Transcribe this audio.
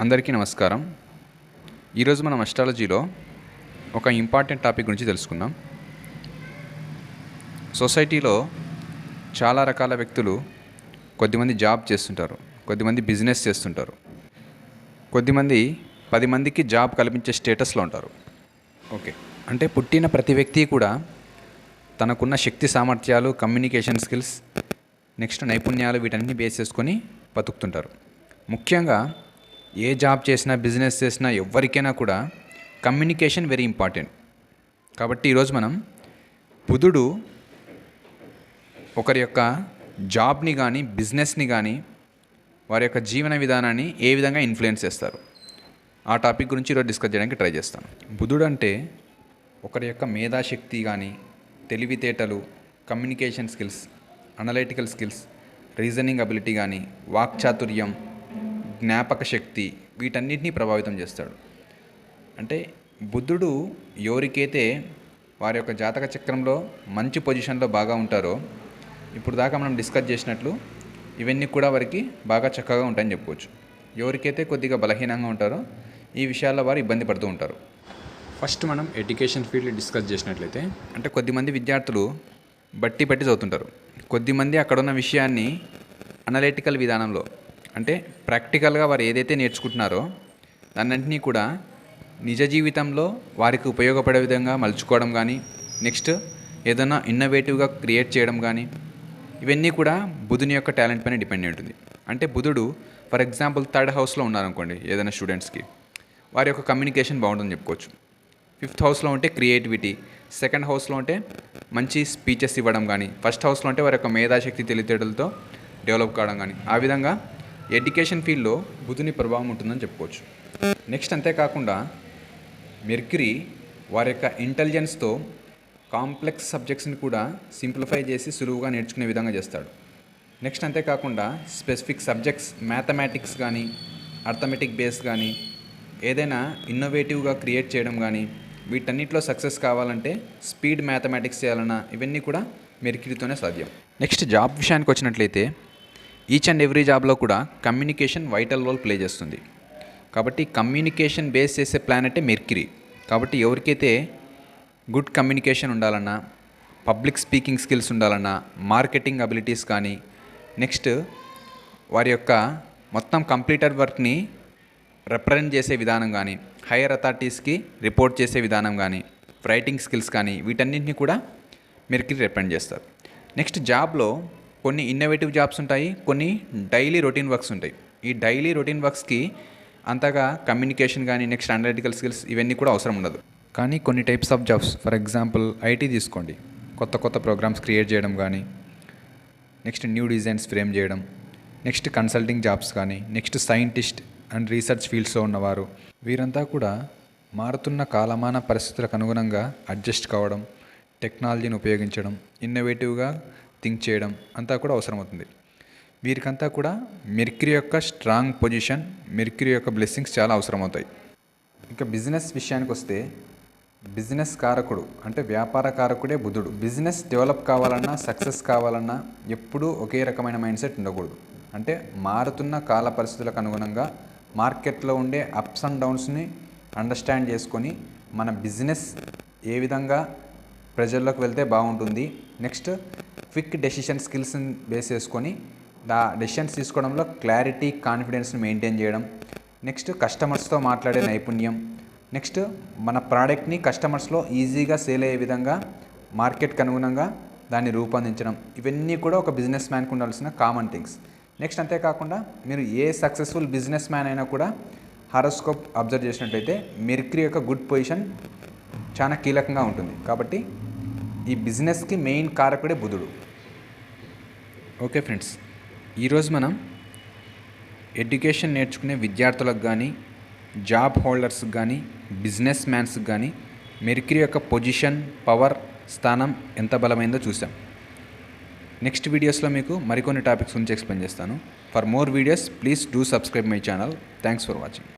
అందరికీ నమస్కారం. ఈరోజు మనం అస్ట్రాలజీలో ఒక ఇంపార్టెంట్ టాపిక్ గురించి తెలుసుకుందాం. సొసైటీలో చాలా రకాల వ్యక్తులు కొద్దిమంది జాబ్ చేస్తుంటారు కొద్దిమంది బిజినెస్ చేస్తుంటారు కొద్దిమంది పది మందికి జాబ్ కల్పించే స్టేటస్లో ఉంటారు. ఓకే. అంటే పుట్టిన ప్రతి వ్యక్తి కూడా తనకున్న శక్తి సామర్థ్యాలు కమ్యూనికేషన్ స్కిల్స్ నెక్స్ట్ నైపుణ్యాలు వీటన్ని బేస్ చేసుకొని బతుకుతుంటారు. ముఖ్యంగా ఏ జాబ్ చేసినా బిజినెస్ చేసినా ఎవరికైనా కూడా కమ్యూనికేషన్ వెరీ ఇంపార్టెంట్. కాబట్టి ఈరోజు మనం బుధుడు ఒకరి యొక్క జాబ్ని కానీ బిజినెస్ని కానీ వారి యొక్క జీవన విధానాన్ని ఏ విధంగా ఇన్ఫ్లుయెన్స్ చేస్తారు? ఆ టాపిక్ గురించి ఈరోజు డిస్కస్ చేయడానికి ట్రై చేస్తాను. బుధుడు అంటే ఒకరి యొక్క మేధాశక్తి కానీ తెలివితేటలు communication skills analytical skills reasoning ability కానీ వాక్చాతుర్యం జ్ఞాపక శక్తి వీటన్నిటినీ ప్రభావితం చేస్తాడు. అంటే బుద్ధుడు ఎవరికైతే వారి యొక్క జాతక చక్రంలో మంచి పొజిషన్లో బాగా ఉంటారో ఇప్పుడు దాకా మనం డిస్కస్ చేసినట్లు ఇవన్నీ కూడా వారికి బాగా చక్కగా ఉంటాయని చెప్పుకోవచ్చు. ఎవరికైతే కొద్దిగా బలహీనంగా ఉంటారో ఈ విషయాల్లో వారు ఇబ్బంది పడుతూ ఉంటారు. ఫస్ట్ మనం ఎడ్యుకేషన్ ఫీల్డ్ డిస్కస్ చేసినట్లయితే అంటే కొద్దిమంది విద్యార్థులు బట్టి బట్టి చదువుతుంటారు. కొద్దిమంది అక్కడ ఉన్న విషయాన్ని అనలిటికల్ విధానంలో అంటే ప్రాక్టికల్గా వారు ఏదైతే నేర్చుకుంటున్నారో దాన్నింటినీ కూడా నిజ జీవితంలో వారికి ఉపయోగపడే విధంగా మలుచుకోవడం కానీ నెక్స్ట్ ఏదైనా ఇన్నోవేటివ్గా క్రియేట్ చేయడం కానీ ఇవన్నీ కూడా బుధుని యొక్క టాలెంట్ పైన డిపెండ్ ఉంటుంది. అంటే బుధుడు ఫర్ ఎగ్జాంపుల్ థర్డ్ హౌస్లో ఉన్నారనుకోండి ఏదైనా స్టూడెంట్స్కి వారి యొక్క కమ్యూనికేషన్ బాగుంటుందని చెప్పుకోవచ్చు. ఫిఫ్త్ హౌస్లో ఉంటే క్రియేటివిటీ సెకండ్ హౌస్లో ఉంటే మంచి స్పీచెస్ ఇవ్వడం కానీ ఫస్ట్ హౌస్లో ఉంటే వారి యొక్క మేధాశక్తి తెలివితేటలతో డెవలప్ కావడం కానీ ఆ విధంగా ఎడ్యుకేషన్ ఫీల్డ్లో బుధుని ప్రభావం ఉంటుందని చెప్పుకోవచ్చు. నెక్స్ట్ అంతేకాకుండా మెర్క్యూరీ వారి యొక్క ఇంటెలిజెన్స్తో కాంప్లెక్స్ సబ్జెక్ట్స్ని కూడా సింప్లిఫై చేసి సులువుగా నేర్చుకునే విధంగా చేస్తాడు. నెక్స్ట్ అంతేకాకుండా స్పెసిఫిక్ సబ్జెక్ట్స్ మ్యాథమెటిక్స్ కానీ అర్థమెటిక్ బేస్ కానీ ఏదైనా ఇన్నోవేటివ్గా క్రియేట్ చేయడం కానీ వీటన్నిటిలో సక్సెస్ కావాలంటే స్పీడ్ మ్యాథమెటిక్స్ చేయాలన్నా ఇవన్నీ కూడా మెరికిరితోనే సాధ్యం. నెక్స్ట్ జాబ్ విషయానికి వచ్చినట్లయితే ఈచ్ అండ్ ఎవ్రీ జాబ్లో కూడా కమ్యూనికేషన్ వైటల్ రోల్ ప్లే చేస్తుంది. కాబట్టి కమ్యూనికేషన్ బేస్ చేసే ప్లానెటే మెర్క్యూరీ కాబట్టి ఎవరికైతే గుడ్ కమ్యూనికేషన్ ఉండాలన్నా పబ్లిక్ స్పీకింగ్ స్కిల్స్ ఉండాలన్నా మార్కెటింగ్ అబిలిటీస్ కానీ నెక్స్ట్ వారి యొక్క మొత్తం కంప్లీటర్ వర్క్ని రిప్రజెంట్ చేసే విధానం కానీ హైయర్ అథారిటీస్కి రిపోర్ట్ చేసే విధానం కానీ రైటింగ్ స్కిల్స్ కానీ వీటన్నింటినీ కూడా మెర్క్యూరీ రిప్రజెంట్ చేస్తారు. నెక్స్ట్ జాబ్లో కొన్ని ఇన్నోవేటివ్ జాబ్స్ ఉంటాయి కొన్ని డైలీ రొటీన్ వర్క్స్ ఉంటాయి. ఈ డైలీ రొటీన్ వర్క్స్కి అంతగా కమ్యూనికేషన్ కానీ నెక్స్ట్ అనలిటికల్ స్కిల్స్ ఇవన్నీ కూడా అవసరం ఉండదు. కానీ కొన్ని types of jobs for example IT తీసుకోండి. కొత్త కొత్త ప్రోగ్రామ్స్ క్రియేట్ చేయడం కానీ నెక్స్ట్ న్యూ డిజైన్స్ ఫ్రేమ్ చేయడం నెక్స్ట్ కన్సల్టింగ్ జాబ్స్ కానీ నెక్స్ట్ సైంటిస్ట్ అండ్ రీసెర్చ్ ఫీల్డ్స్లో ఉన్నవారు వీరంతా కూడా మారుతున్న కాలమాన పరిస్థితులకు అనుగుణంగా అడ్జస్ట్ కావడం టెక్నాలజీని ఉపయోగించడం ఇన్నోవేటివ్గా థింక్ చేయడం అంతా కూడా అవసరమవుతుంది. వీరికంతా కూడా మెర్క్యూరీ యొక్క స్ట్రాంగ్ పొజిషన్ మెర్క్యూరీ యొక్క బ్లెస్సింగ్స్ చాలా అవసరమవుతాయి. ఇంకా బిజినెస్ విషయానికి వస్తే బిజినెస్ కారకుడు అంటే వ్యాపార కారకుడే బుధుడు. బిజినెస్ డెవలప్ కావాలన్నా సక్సెస్ కావాలన్నా ఎప్పుడూ ఒకే రకమైన మైండ్ సెట్ ఉండకూడదు. అంటే మారుతున్న కాల పరిస్థితులకు అనుగుణంగా మార్కెట్లో ఉండే అప్స్ అండ్ డౌన్స్ని అండర్స్టాండ్ చేసుకొని మన బిజినెస్ ఏ విధంగా ప్రజల్లోకి వెళ్తే బాగుంటుంది నెక్స్ట్ క్విక్ డెసిషన్ స్కిల్స్ని బేస్ చేసుకొని ఆ డెసిషన్స్ తీసుకోవడంలో క్లారిటీ కాన్ఫిడెన్స్ని మెయింటైన్ చేయడం. నెక్స్ట్ కస్టమర్స్తో మాట్లాడే నైపుణ్యం. నెక్స్ట్ మన ప్రోడక్ట్ని కస్టమర్స్లో ఈజీగా సేల్ అయ్యే విధంగా మార్కెట్కి అనుగుణంగా దాన్ని రూపొందించడం. ఇవన్నీ కూడా ఒక బిజినెస్ మ్యాన్కి ఉండాల్సిన కామన్ థింగ్స్. నెక్స్ట్ అంతేకాకుండా మీరు ఏ సక్సెస్ఫుల్ బిజినెస్ మ్యాన్ అయినా కూడా హారోస్కోప్ అబ్జర్వ్ చేసినట్టయితే మెర్క్రీ యొక్క గుడ్ పొజిషన్ చాలా కీలకంగా ఉంటుంది. కాబట్టి ఈ బిజినెస్కి మెయిన్ కారకుడే బుధుడు. ఓకే ఫ్రెండ్స్ ఈరోజు మనం ఎడ్యుకేషన్ నేర్చుకునే విద్యార్థులకు కానీ జాబ్ హోల్డర్స్కి కానీ బిజినెస్ మ్యాన్స్కి కానీ మెర్క్యూరీ యొక్క పొజిషన్ పవర్ స్థానం ఎంత బలమైందో చూసాం. నెక్స్ట్ వీడియోస్లో మీకు మరికొన్ని టాపిక్స్ గురించి ఎక్స్ప్లెయిన్ చేస్తాను. For more videos please do subscribe my channel. Thanks for watching.